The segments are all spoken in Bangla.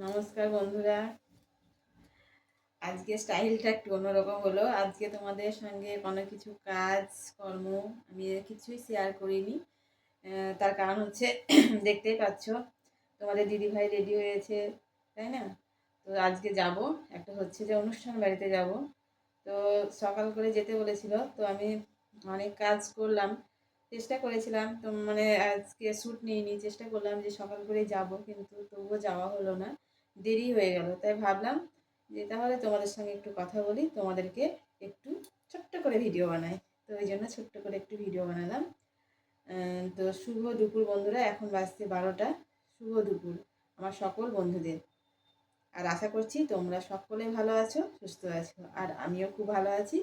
নমস্কার বন্ধুরা। আজকে স্টাইলটা একটু অন্যরকম হলো। আজকে তোমাদের সঙ্গে কোনো কিছু কাজ, কর্ম আমি কিছুই শেয়ার করিনি। তার কারণ হচ্ছে, দেখতেই পাচ্ছ, তোমাদের দিদিভাই রেডি হয়েছে, তাই না? তো আজকে যাব। একটা হচ্ছে যে অনুষ্ঠান বাড়িতে যাব। তো সকাল করে যেতে বলেছিল, তো আমি অনেক কাজ করলাম। চেষ্টা করেছিলাম, তো মানে আজকে শ্যুট নিইনি। চেষ্টা করলাম যে সকাল করে যাব, কিন্তু তবুও যাওয়া হলো না। দেরি হয়ে গেল। তাই ভাবলাম যে তাহলে তোমাদের সঙ্গে একটু কথা বলি, তোমাদেরকে একটু ছোট্ট করে ভিডিও বানাই। তো ওই জন্য ছোট্ট করে একটু ভিডিও বানালাম। তো শুভ দুপুর বন্ধুরা, এখন বাজছে বারোটা। শুভ দুপুর, আমার সকল বন্ধুদের। আর আশা করছি তোমরা সকলে ভালো আছো, সুস্থ আছো, আর আমিও খুব ভালো আছি।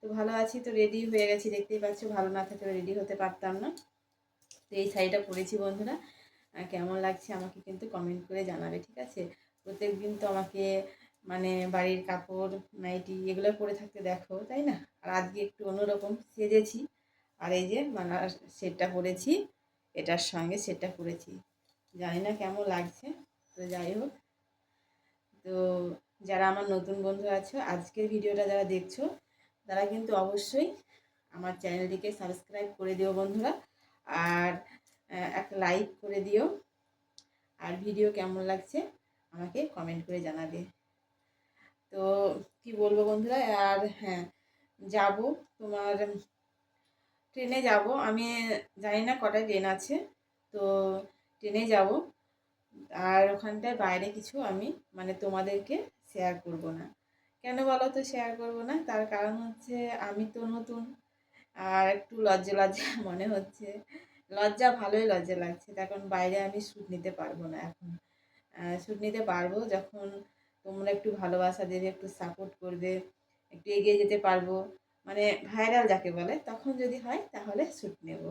তো ভালো আছি তো রেডি হয়ে গেছি, দেখতেই পাচ্ছ ভালো না থাকলে রেডি হতে পারতাম না। তো এই শাড়িটা পরেছি বন্ধুরা। কেমন লাগছে আমাকে কিন্তু কমেন্ট করে জানাবে, ঠিক আছে? প্রত্যেক দিন তো আমাকে মানে বাড়ির কাপড়, নাইটি এগুলো পরে থাকতে দেখো, তাই না? আর আজকে একটু অন্যরকম সেজেছি। আর এই যে মালার সেটটা পরেছি, এটার সঙ্গে সেটটা পরেছি। জানি না কেমন লাগছে, তো যাই হোক। তো যারা আমার নতুন বন্ধু আছো, আজকের ভিডিওটা যারা দেখছ, তারা কিন্তু অবশ্যই আমার চ্যানেলটিকে সাবস্ক্রাইব করে দিও বন্ধুরা। আর একটা লাইক করে দিও। আর ভিডিও কেমন লাগছে আমাকে কমেন্ট করে জানাবে। তো কি বলব বন্ধুরা? আর হ্যাঁ যাব তোমার, ট্রেনে যাব। আমি জানি না কটায় ট্রেন আছে, তো ট্রেনে যাব। আর ওখানটায় বাইরে কিছু আমি মানে তোমাদেরকে শেয়ার করব না। কেন বলো তো শেয়ার করব না? তার কারণ হচ্ছে আমি তো নতুন, আর একটু লজ্জা লজ্জা মনে হচ্ছে। লজ্জা ভালোই লজ্জা লাগছে। তখন বাইরে আমি শ্যুট নিতে পারব না এখন। শ্যুট নিতে পারব যখন তোমরা একটু ভালোবাসা দেবে, একটু সাপোর্ট করবে, একটু এগিয়ে যেতে পারব। মানে ভাইরাল যাকে বলে, তখন যদি হয় তাহলে শ্যুট নেব।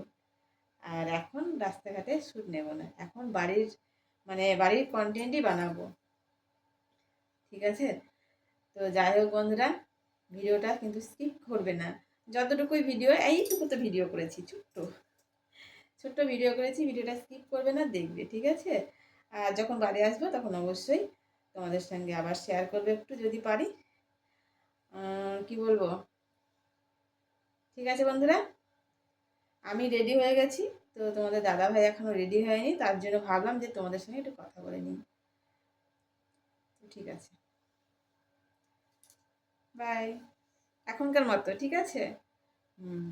আর এখন রাস্তাঘাটে শ্যুট নেব না। এখন বাড়ির মানে বাড়ির কন্টেন্টই বানাবো। ঠিক আছে? তো যাই হোক বন্ধুরা, ভিডিওটা কিন্তু স্কিপ করবে না। যতটুকুই ভিডিও এইটুকু তো ভিডিও করেছি, ছোট্ট। ছোট্ট ভিডিও করেছি ভিডিওটা স্কিপ করবে না, দেখবে। ঠিক আছে? আর যখন বাড়ি আসব তখন অবশ্যই তোমাদের সঙ্গে আবার শেয়ার করবে একটু যদি পারি। কি বলব? ঠিক আছে বন্ধুরা? আমি রেডি হয়ে গেছি। তো তোমাদের দাদা ভাই এখনও রেডি হয়নি। তার জন্য ভাবলাম যে তোমাদের সঙ্গে একটু কথা বলে নিই। ঠিক আছে। বাই এখনকার মতো, ঠিক আছে? হুম।